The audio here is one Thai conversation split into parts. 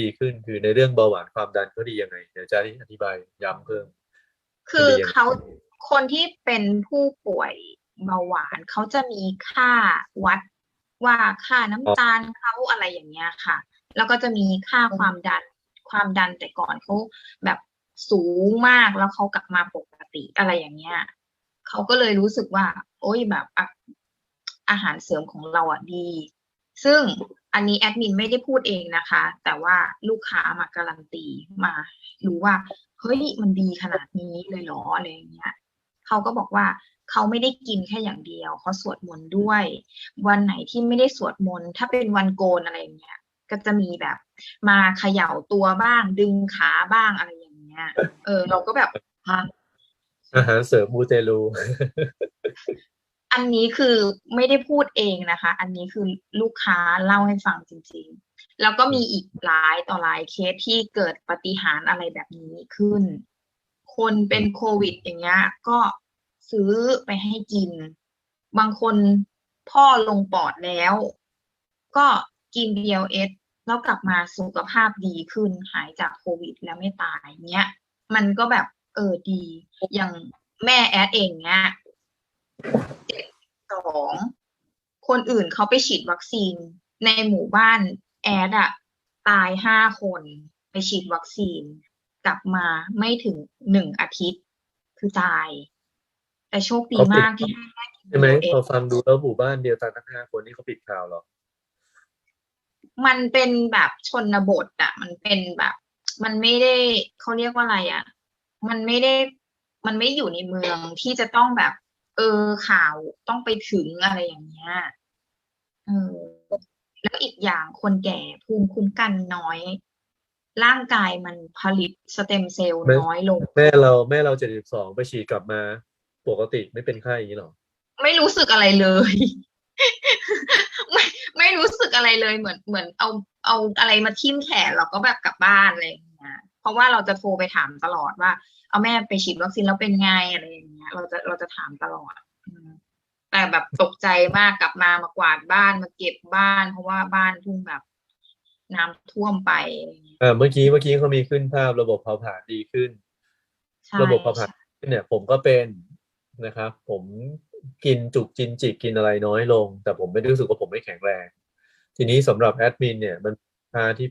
ดีขึ้น คือในเรื่องเบาหวานความดันเขาดียังไงเดี๋ยวจะอธิบายย้ำเพิ่ม คือดียังไงเขาคนที่เป็นผู้ป่วยเบาหวานเขาจะมีค่าวัดว่าค่าน้ำตาลเขาอะไรอย่างเงี้ยค่ะ แล้วก็จะมีค่าความดันความดันแต่ก่อนเขาแบบสูงมากแล้วเขากลับมาปกติอะไรอย่างเงี้ยเขาก็เลยรู้สึกว่า โอ้ยแบบอะอาหารเสริมของเราอะดี ซึ่ง อันนี้แอดมินไม่ได้พูดเองนะคะ แต่ว่าลูกค้ามาการันตีมารู้ว่า เฮ้ยมันดีขนาดนี้เลยเหรออะไรอย่างเงี้ยเขาก็บอกว่าเขาไม่ได้กินแค่อย่างเดียวเขาสวดมนต์ด้วย วันไหนที่ไม่ได้สวดมนต์ถ้าเป็นวันโกนอะไรอย่างเงี้ยก็จะมีแบบ มาเขย่าตัวบ้างดึงขาบ้างอะไรอย่างเงี้ย เออ เราก็แบบฮะอาหารเสริมมูเตลู อันนี้คือไม่ได้พูดเองนะคะ อันนี้คือลูกค้าเล่าให้ฟังจริง ๆ แล้วก็มีอีกหลายต่อหลายเคสที่เกิดปฏิหารอะไรแบบนี้ขึ้น คนเป็นโควิดอย่างเงี้ยก็ซื้อไปให้กิน บางคนพ่อลงปอดแล้ว ก็กิน BLS แล้วกลับมาสุขภาพดีขึ้นหายจากโควิดแล้วไม่ตายเนี้ย มันก็แบบเออดี อย่างแม่แอดเองเนี้ย สองคนอื่นเขาไปฉีดวัคซีน ในหมู่บ้านแอดอะตายห้าคนไปฉีดวัคซีน กลับมาไม่ถึงหนึ่งอาทิตย์ คือตาย แต่โชคดีมากที่ให้ได้กินใช่ไหม BLS พอฟังดูแล้วหมู่บ้านเดียวกันทั้งห้าคนนี่เขาปิดข่าวเหรอมันเป็นแบบชนบทอะมันเป็นแบบ มันไม่ได้เขาเรียกว่าอะไรอะมันไม่ได้ มันไม่อยู่ในเมืองที่จะต้องแบบเออข่าวต้องไปถึงอะไรอย่างเงี้ยเออแล้วอีกอย่างคนแก่ภูมิคุ้มกันน้อย ร่างกายมันผลิตสเต็มเซลล์ไม่น้อยลง แม่เราแม่เราเจ็ดสิบสองไปฉีดกลับมา ปกติไม่เป็นไข้อย่างนี้หรอ ไม่รู้สึกอะไรเลย ไม่ไม่รู้สึกอะไรเลยเหมือนเหมือนเอาเอาอะไรมาทิ่มแขนเราก็แบบกลับบ้านอะไรอย่างเงี้ย เพราะว่าเราจะโทรไปถามตลอดว่า เอาแม่ไปฉีดวัคซีนแล้วเป็นไงอะไรอย่างเงี้ย เราจะเราจะถามตลอดอืมแต่แบบตกใจมากกลับมามากวาดบ้านมาเก็บบ้าน เพราะว่าบ้านทุ่งแบบน้ำท่วมไปอะไรอย่างเงี้ยอ่าเมื่อกี้เมื่อกี้เขามีขึ้นภาพระบบเผาผลาญดีขึ้นใช่ระบบเผาผลาญเนี่ย ผมก็เป็นนะครับ ผมกินจุกจินจิกกินอะไรน้อยลง แต่ผมไม่ได้รู้สึกว่าผมไม่แข็งแรง ทีนี้สำหรับแอดมินเนี่ยมันพาที่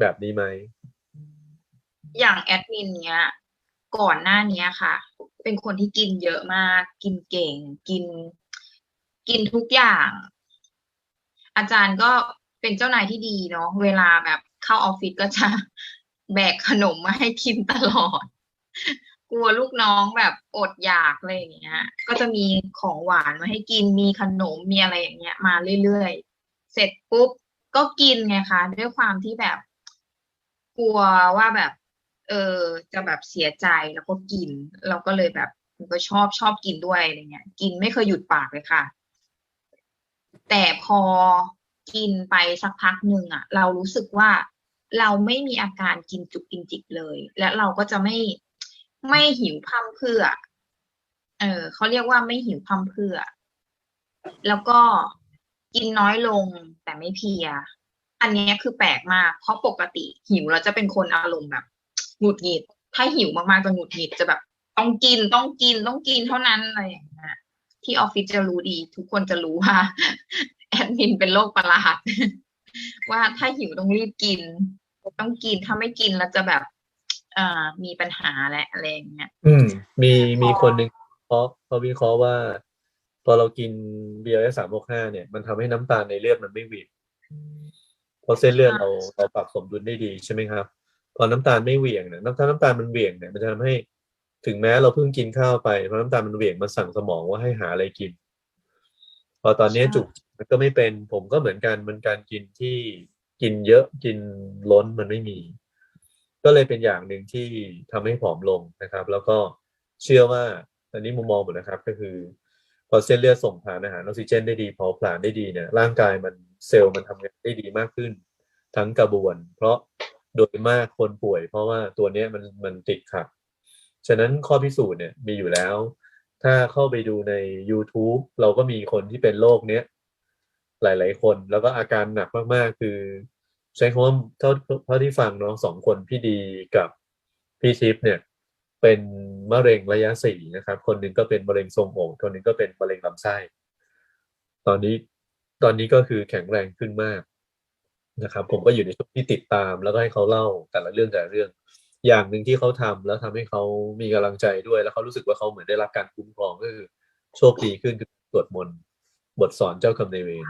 แบบนี้ไหม อย่างแอดมินเนี้ย ก่อนหน้านี้ค่ะ เป็นคนที่กินเยอะมาก กินเก่ง กิน กินทุกอย่าง อาจารย์ก็เป็นเจ้านายที่ดีเนาะเวลาแบบเข้าออฟฟิศก็จะแบกขนมมาให้กินตลอด กลัวลูกน้องแบบอดอยากอะไรอย่างเงี้ย ก็จะมีของหวานมาให้กินมีขนมมีอะไรอย่างเงี้ย มาเรื่อยๆ เสร็จปุ๊บก็กินไงคะด้วยความที่แบบ กลัวว่าแบบ เออจะแบบเสียใจแล้วก็กิน เราก็เลยแบบก็ชอบชอบกินด้วยอะไรเงี้ย กินไม่เคยหยุดปากเลยค่ะ แต่พอกินไปสักพักหนึ่งอะเรารู้สึกว่าเราไม่มีอาการกินจุกกินจิกเลย และเราก็จะไม่ไม่หิวพร่ำเพื่อ เออเขาเรียกว่าไม่หิวพร่ำเพื่อ แล้วก็กินน้อยลงแต่ไม่เพีย อันเนี้ยคือแปลกมาก เพราะปกติหิวแล้วจะเป็นคนอารมณ์แบบ หงุดหงิด ถ้าหิวมากๆจะหงุดหงิดจะแบบ ต้องกินต้องกินต้องกินเท่านั้นอะไรอย่างเงี้ยที่ออฟฟิศจะรู้ดี ทุกคนจะรู้ว่าแอดมินเป็นโรคประหลาดว่าถ้าหิวต้องรีบกิน ต้องกินถ้าไม่กินแล้วจะแบบอ่ามีปัญหาแหละอะไรอย่างเงี้ยอืม มีมีคนหนึ่งเขาเขาวิเคราะห์ว่าพอเรากินเบียร์สามหกห้าเนี่ย มันทำให้น้ำตาลในเลือดมันไม่หวีดเพราะเส้นเลือดเราเราปรับสมดุลได้ดีใช่ไหมครับ พอน้ำตาลไม่เหวี่ยงเนี่ยน้ำตาลน้ำตาลมันเหวี่ยงเนี่ยมันจะทำให้ถึงแม้เราเพิ่งกินข้าวไปเพราะน้ำตาลมันเหวี่ยงมันสั่งสมองว่าให้หาอะไรกิน พอตอนนี้ใช่จุกมันก็ไม่เป็น ผมก็เหมือนกันมันการกินที่กินเยอะกินล้นมันไม่มี ก็เลยเป็นอย่างหนึ่งที่ทำให้ผอมลงนะครับ แล้วก็เชื่อว่าอันนี้มุมมองหมดนะครับ ก็คือ พอเส้นเลือดส่งผ่านอาหารออกซิเจนได้ดีเผาผลาญได้ดีเนี่ยร่างกายมันเซลล์มันทำงานได้ดีมากขึ้น ทั้งกระบวน เพราะ โดยมากคนป่วย เพราะว่าตัวเนี้ยมันมันติดขัด ฉะนั้นข้อพิสูจน์เนี่ยมีอยู่แล้ว ถ้าเข้าไปดูใน YouTube เราก็มีคนที่เป็นโรคเนี้ยหลาย ๆ คนแล้วก็อาการหนักมาก ๆ คือ ใช้คำว่าเท่าเท่าที่ฟังเนาะสองคนพี่ดีกับพี่ทิพย์เนี่ย เป็นมะเร็งระยะสี่นะครับ คนหนึ่งก็เป็นมะเร็งทรงอกคนหนึ่งก็เป็นมะเร็งลำไส้ ตอนนี้ตอนนี้ก็คือแข็งแรงขึ้นมาก นะครับ ผมก็อยู่ในช่วงที่ติดตามแล้วก็ให้เขาเล่าแต่ละเรื่องแต่ละเรื่อง อย่างหนึ่งที่เขาทำแล้วทำให้เขามีกำลังใจด้วย แล้วเขารู้สึกว่าเขาเหมือนได้รับการคุ้มครองก็คือโชคดีขึ้นคือสวดมนต์บทสอนเจ้ากรรมนายเวร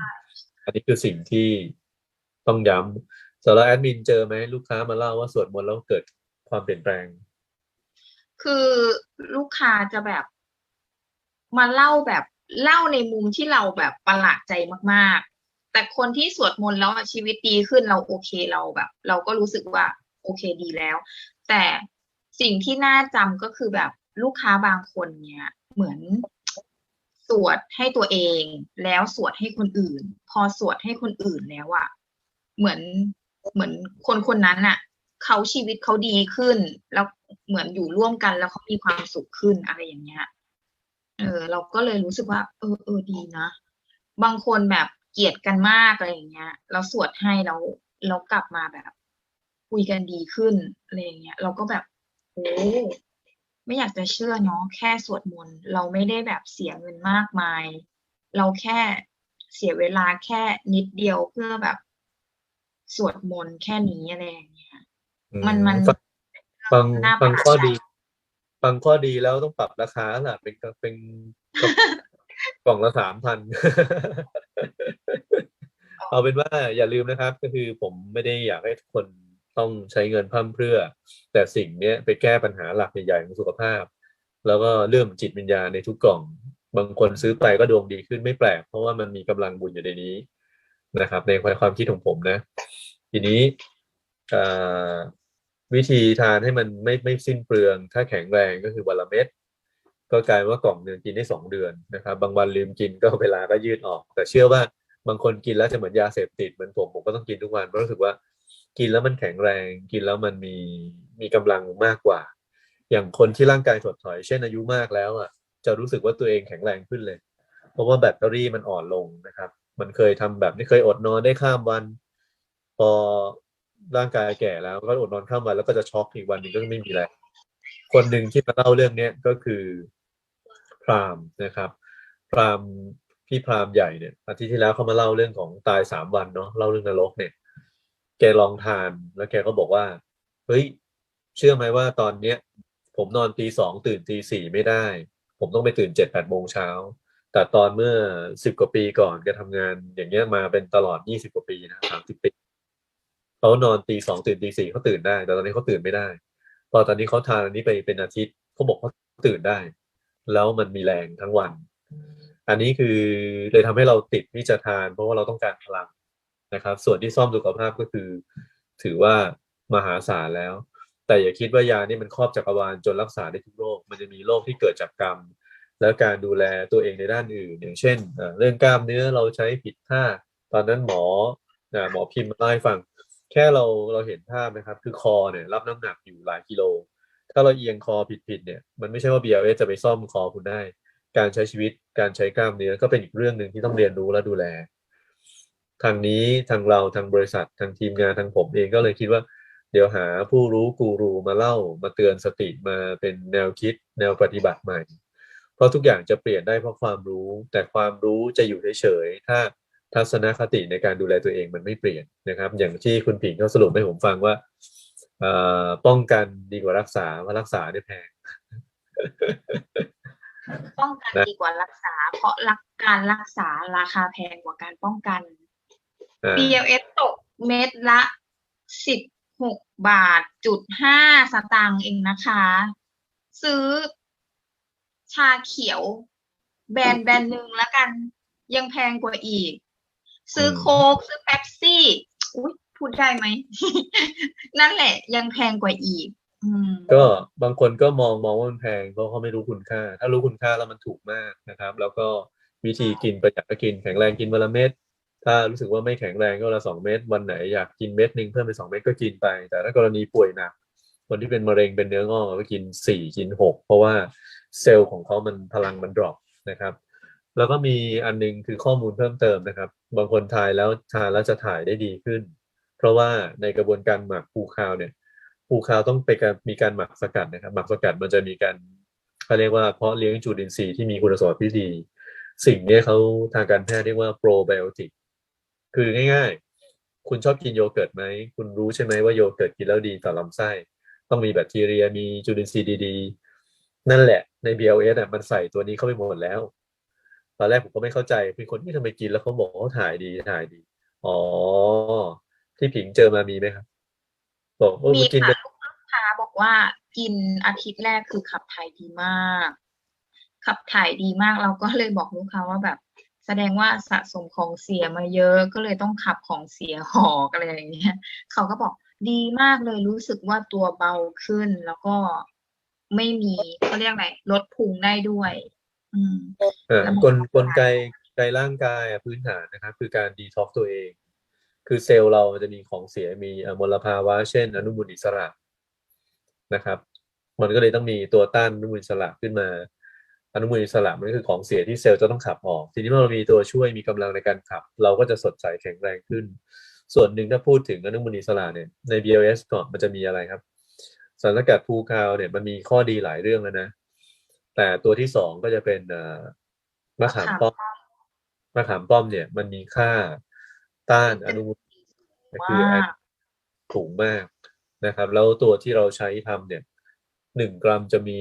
อันนี้คือสิ่งที่ต้องย้ำสำหรับแอดมินเจอไหมลูกค้ามาเล่าว่าสวดมนต์แล้วเกิดความเปลี่ยนแปลง คือลูกค้าจะแบบมาเล่าแบบเล่าในมุมที่เราแบบประหลาดใจมากๆ แต่คนที่สวดมนต์แล้วชีวิตดีขึ้นเราโอเคเราแบบ เราก็รู้สึกว่าโอเคดีแล้ว แต่สิ่งที่น่าจำก็คือแบบลูกค้าบางคนเนี่ยเหมือนสวดให้ตัวเอง แล้วสวดให้คนอื่น พอสวดให้คนอื่นแล้วอะเหมือนเหมือนคนคนนั้นอะเขาชีวิตเขาดีขึ้น แล้วเหมือนอยู่ร่วมกันแล้วเขามีความสุขขึ้นอะไรอย่างเงี้ยเออ เราก็เลยรู้สึกว่า เออเออดีนะ บางคนแบบ เกลียดกันมากอะไรอย่างเงี้ยเราสวดให้แล้วเรากลับมาแบบคุยกันดีขึ้นอะไรอย่างเงี้ยเราก็แบบโอ้ไม่อยากจะเชื่อเนาะแค่สวดมนต์เราไม่ได้แบบเสียเงินมากมาย เราแค่เสียเวลาแค่นิดเดียวเพื่อแบบสวดมนต์แค่นี้อะไรอย่างเงี้ยอืมันมันฟังฟังน่าฟังประทับข้อใจดีฟังข้อดีแล้วต้องปรับราคาล่ะเป็นเป็นกล่องละสามพัน เอาเป็นว่าอย่าลืมนะครับ ก็คือผมไม่ได้อยากให้ทุกคนต้องใช้เงินพร่ำเพื่อ แต่สิ่งเนี้ยไปแก้ปัญหาหลักใหญ่ๆของสุขภาพ แล้วก็เรื่องจิตวิญญาณในทุกกล่อง บางคนซื้อไปก็ดวงดีขึ้นไม่แปลก เพราะว่ามันมีกำลังบุญอยู่ในนี้นะครับ ในความคิดของผมนะ ทีนี้วิธีทานให้มันไม่ไม่สิ้นเปลือง ถ้าแข็งแรงก็คือวันละเม็ดก็กลายว่ากล่องหนึ่งกินได้สองเดือนนะครับ บางวันลืมกินก็เวลาก็ยืดออก แต่เชื่อว่า บางคนกินแล้วจะเหมือนยาเสพติดเหมือนผมผมก็ต้องกินทุกวันเพราะรู้สึกว่ากินแล้วมันแข็งแรง กินแล้วมันมีมีกำลังมากกว่า อย่างคนที่ร่างกายถดถอย เช่นอายุมากแล้วอะ จะรู้สึกว่าตัวเองแข็งแรงขึ้นเลย เพราะว่าแบตเตอรี่มันอ่อนลงนะครับ มันเคยทำแบบนี้เคยอดนอนได้ข้ามวันพอร่างกายแก่แล้วก็อดนอนข้ามวันแล้วก็จะช็อกอีกวันหนึ่งก็ไม่มีแรงคนหนึ่งที่มาเล่าเรื่องเนี้ยก็คือพรามนะครับ พราม พี่พรามใหญ่เนี่ยอาทิตย์ที่แล้วเขามาเล่าเรื่องของตายสามวันเนาะเล่าเรื่องนรกเนี่ย แกลองทานแล้วแกก็บอกว่าเฮ้ยเชื่อไหมว่าตอนเนี้ย ผมนอนตีสองตื่นตีสี่ไม่ได้ ผมต้องไปตื่นเจ็ดแปดโมงเช้าแต่ตอนเมื่อสิบกว่าปีก่อนแกทำงานอย่างเงี้ยมาเป็นตลอดยี่สิบกว่าปีนะสามสิบปีเขานอนตีสองตื่นตีสี่เขาตื่นได้ แต่ตอนนี้เขาตื่นไม่ได้ พอตอนนี้เขาทานอันนี้ไปเป็นอาทิตย์เขาบอกเขาตื่นได้ แล้วมันมีแรงทั้งวัน อันนี้คือเลยทำให้เราติดที่จะทาน เพราะว่าเราต้องการพลังนะครับ ส่วนที่ซ่อมสุขภาพก็คือ ถือว่ามหาศาลแล้ว แต่อย่าคิดว่ายานี่มันครอบจักรวาลจนรักษาได้ทุกโรค มันจะมีโรคที่เกิดจากกรรม แล้วการดูแลตัวเองในด้านอื่น อย่างเช่น เรื่องกล้ามเนื้อเราใช้ผิดท่า ตอนนั้นหมอหมอพิมพ์มาเล่าให้ฟัง แค่เราเราเห็นภาพนะครับ คือคอเนี่ยรับน้ำหนักอยู่หลายกิโล ถ้าเราเอียงคอผิดๆเนี่ย มันไม่ใช่ว่า BLS จะไปซ่อมคอคุณได้ การใช้ชีวิตการใช้กล้ามเนื้อก็เป็นอีกเรื่องหนึ่งที่ต้องเรียนรู้และดูแล ทางนี้ทางเราทางบริษัททางทีมงานทางผมเองก็เลยคิดว่า เดี๋ยวหาผู้รู้กูรูมาเล่ามาเตือนสติมาเป็นแนวคิด แนวปฏิบัติใหม่ เพราะทุกอย่างจะเปลี่ยนได้เพราะความรู้ แต่ความรู้จะอยู่เฉยๆถ้าทัศนคติในการดูแลตัวเองมันไม่เปลี่ยนนะครับ อย่างที่คุณผิงเขาสรุปให้ผมฟังว่าป้องกันดีกว่ารักษาว่าะรักษาเนี่ยแพง ป้องกันนะดีกว่ารักษา เพราะรักการรักษาราคาแพงกว่าการป้องกันอ่า BLS ตกเม็ดละสิบหกบาทจุดห้าสตางค์เองนะคะ ซื้อชาเขียว แบรนด์แบรนด์หนึ่งแล้วกัน ยังแพงกว่าอีก ซื้อโค้กซื้อเป๊ปซี่ อุ้ยพูดได้ไหม นั่นแหละยังแพงกว่าอีกอืม ก็บางคนก็มองมองว่ามันแพงเพราะเขาไม่รู้คุณค่า ถ้ารู้คุณค่าแล้วมันถูกมากนะครับ แล้วก็วิธีกินประหยัดก็กินแข็งแรงกินวันละเม็ดถ้ารู้สึกว่าไม่แข็งแรงก็ละสองเม็ดวันไหนอยากกินเม็ดหนึ่งเพิ่มเป็นสองเม็ดก็กินไป แต่ถ้ากรณีป่วยหนักคนที่เป็นมะเร็งเป็นเนื้องอกก็กินสี่กินหกเพราะว่าเซลล์ของเขามันพลังมันดรอปนะครับ แล้วก็มีอันนึงคือข้อมูลเพิ่มเติมนะครับ บางคนทายแล้วทานแล้วจะถ่ายได้ดีขึ้น เพราะว่าในกระบวนการหมักภูคาวเนี่ย ภูคาวต้องไปการมีการหมักสกัดนะครับ หมักสกัดมันจะมีการเขาเรียกว่าเพาะเลี้ยงจุลินทรีย์ที่มีคุณสมบัติที่ดี สิ่งนี้เขาทางการแพทย์เรียกว่าโปรไบโอติกคือง่ายๆ คุณชอบกินโยเกิร์ตไหม คุณรู้ใช่ไหมว่าโยเกิร์ตกินแล้วดีต่อลำไส้ ต้องมีแบคทีเรียมีจุลินทรีย์ดีๆ นั่นแหละใน BLS อะมันใส่ตัวนี้เข้าไปหมดแล้ว ตอนแรกผมก็ไม่เข้าใจเป็นคนที่ทำไมกินแล้วเขาบอกเขาถ่ายดีถ่ายดี อ๋อ ที่ผิงเจอมามีไหมครับ บอกโอ้มีกินค่ะไปลูกค้าบอกว่ากินอาทิตย์แรกคือขับถ่ายดีมาก ขับถ่ายดีมากเราก็เลยบอกลูกค้าว่าแบบ แสดงว่าสะสมของเสียมาเยอะก็เลยต้องขับของเสียหอกอะไรอย่างเงี้ยเขาก็บอกดีมากเลยรู้สึกว่าตัวเบาขึ้นแล้วก็ไม่มีเขาเรียกอะไรลดพุงได้ด้วย อืมเอ่อระบบกลขับกลไกถ่ายไกร่างกายอะพื้นฐานนะครับ คือการดีท็อกตัวเอง คือเซลล์เรามันจะมีของเสียมีเอ่อมลภาวะ เช่น อนุมูลอิสระนะครับ มันก็เลยต้องมีตัวต้านอนุมูลอิสระขึ้นมา อนุมูลอิสระมันก็คือของเสียที่เซลล์จะต้องขับออก ทีนี้เมื่อเรามีตัวช่วยมีกำลังในการขับ เราก็จะสดใสแข็งแรงขึ้น ส่วนหนึ่งถ้าพูดถึงอนุมูลอิสระเนี่ยใน BLS ก่อนมันจะมีอะไรครับสารสกัดภูคาวเนี่ยมันมีข้อดีหลายเรื่องแล้วนะ แต่ตัวที่สองก็จะเป็นเอ่อมะขามป้อมมะขามป้อมเนี่ย มันมีค่า ต้านอนุมูลคือแอว่าดสูงมากนะครับ แล้วตัวที่เราใช้ทำเนี่ยหนึ่งกรัมจะมี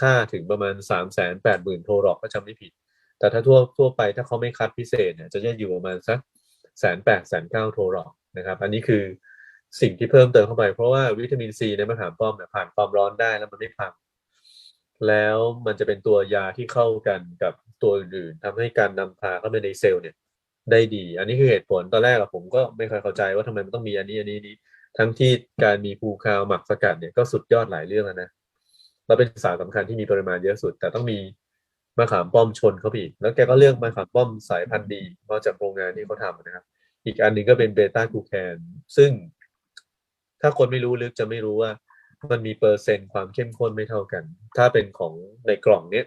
ค่าถึงประมาณสามแสนแปดหมื่นโทรอกก็จำไม่ผิด แต่ถ้าทั่วทั่วไปถ้าเขาไม่คัดพิเศษเนี่ยจะอยู่ประมาณสักแสนแปดแสนเก้าโทรอกนะครับ อันนี้คือสิ่งที่เพิ่มเติมเข้าไป เพราะว่าวิตามินซีในมะขามป้อมเนี่ยผ่านความร้อนได้แล้วมันไม่พังแล้วมันจะเป็นตัวยาที่เข้ากันกับตัวอื่นๆทำให้การนำพาเข้าไปในเซลล์เนี่ย ได้ดี อันนี้คือเหตุผลตอนแรกอะผมก็ไม่ค่อยเข้าใจว่าทำไมมันต้องมีอันนี้อันนี้นี้ทั้งที่การมีภูคาวหมักสกัดเนี่ยก็สุดยอดหลายเรื่องแล้วนะแล้วเป็นสารสำคัญที่มีปริมาณเยอะสุด แต่ต้องมีมะขามป้อมชนเขาไปอีก แล้วแกก็เลือกมะขามป้อมสายพันธุ์ดีมาจากโรงงานที่เขาทำนะครับ อีกอันหนึ่งก็เป็นเบต้ากูแคนซึ่ง ถ้าคนไม่รู้ลึกจะไม่รู้ว่า มันมีเปอร์เซ็นต์ความเข้มข้นไม่เท่ากัน ถ้าเป็นของในกล่องเนี้ย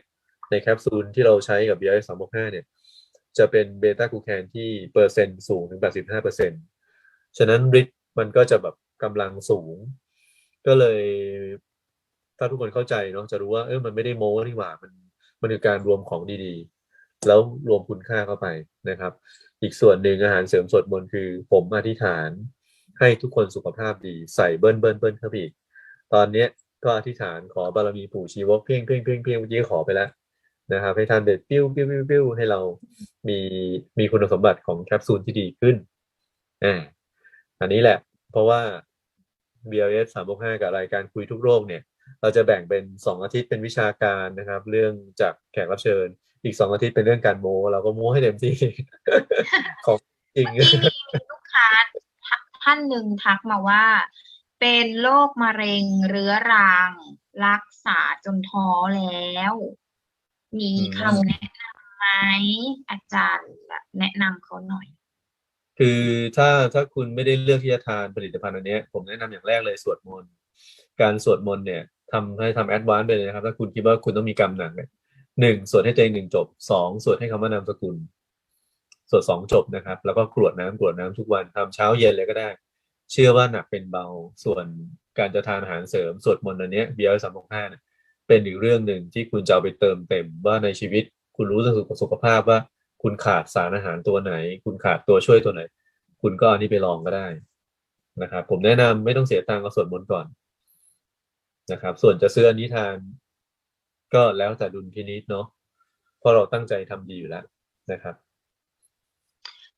ในแคปซูลที่เราใช้กับ b i 3 6 5เนี่ย จะเป็นเบต้ากูแคนที่เปอร์เซ็นต์สูงถึง 85เปอร์เซ็นต์ฉะนั้นฤทธิ์มันก็จะแบบกำลังสูง ก็เลย ถ้าทุกคนเข้าใจเนาะจะรู้ว่าเออมันไม่ได้โม้นี่หว่ามันมันคือการรวมของดีๆ แล้วรวมคุณค่าเข้าไปนะครับ อีกส่วนหนึ่งอาหารเสริมสวดมนต์คือ ผมอธิษฐาน ให้ทุกคนสุขภาพดีใส่เบิ้ลเบิ้ลเบิ้ลเข้าไปอีกตอนเนี้ยก็อธิษฐานขอบารมีปู่ชีวกเพียงเพียงเพียงเพียงเมื่อกี้ขอไปแล้ว นะครับ ให้ท่านเด็ดปิ้วปิ้วปิ้วปิ้วให้เรามีมีคุณสมบัติของแคปซูลที่ดีขึ้นอ่าอันนี้แหละ เพราะว่า BLS 365 กับรายการคุยทุกโรคเนี่ย เราจะแบ่งเป็น 2 อาทิตย์เป็นวิชาการนะครับ เรื่องจากแขกรับเชิญ อีก 2 อาทิตย์เป็นเรื่องการโม้เราก็โม้ให้เต็มที่ของจริงเมื่อกี้มีลูกค้าท่านหนึ่งทักมาว่า เป็นโรคมะเร็งเรื้อรัง รักษาจนท้อแล้ว มีคำแนะนำไหมอาจารย์แบบแนะนำเขาหน่อย คือถ้าถ้าคุณไม่ได้เลือกที่จะทานผลิตภัณฑ์อันนี้ผมแนะนำอย่างแรกเลยสวดมนต์การสวดมนต์เนี่ยทำให้ทำแอดวานซ์ไปเลยนะครับ ถ้าคุณคิดว่าคุณต้องมีกรรมหนักเนี่ยหนึ่งสวดให้ตัวเองหนึ่งจบสองสวดให้คำว่านามสกุลสวดสองจบนะครับ แล้วก็กรวดน้ำกรวดน้ำทุกวันทำเช้าเย็นเลยก็ได้ เชื่อว่าหนักเป็นเบาส่วนการจะทานอาหารเสริมสวดมนต์อันนี้ยบียร์สามห้าเนี่ย เป็นอีกเรื่องหนึ่งที่คุณจะเอาไปเติมเต็มว่าในชีวิต คุณรู้สึกสุขภาพว่า คุณขาดสารอาหารตัวไหน คุณขาดตัวช่วยตัวไหน คุณก็อานี่ไปลองก็ได้นะครับผมแนะนำไม่ต้องเสียตังค์เอาสวดมนต์ก่อนนะครับ ส่วนจะซื้ออันนี้ทาน ก็แล้วแต่ดุลพินิจเนาะเพราะเราตั้งใจทำดีอยู่แล้วนะครับ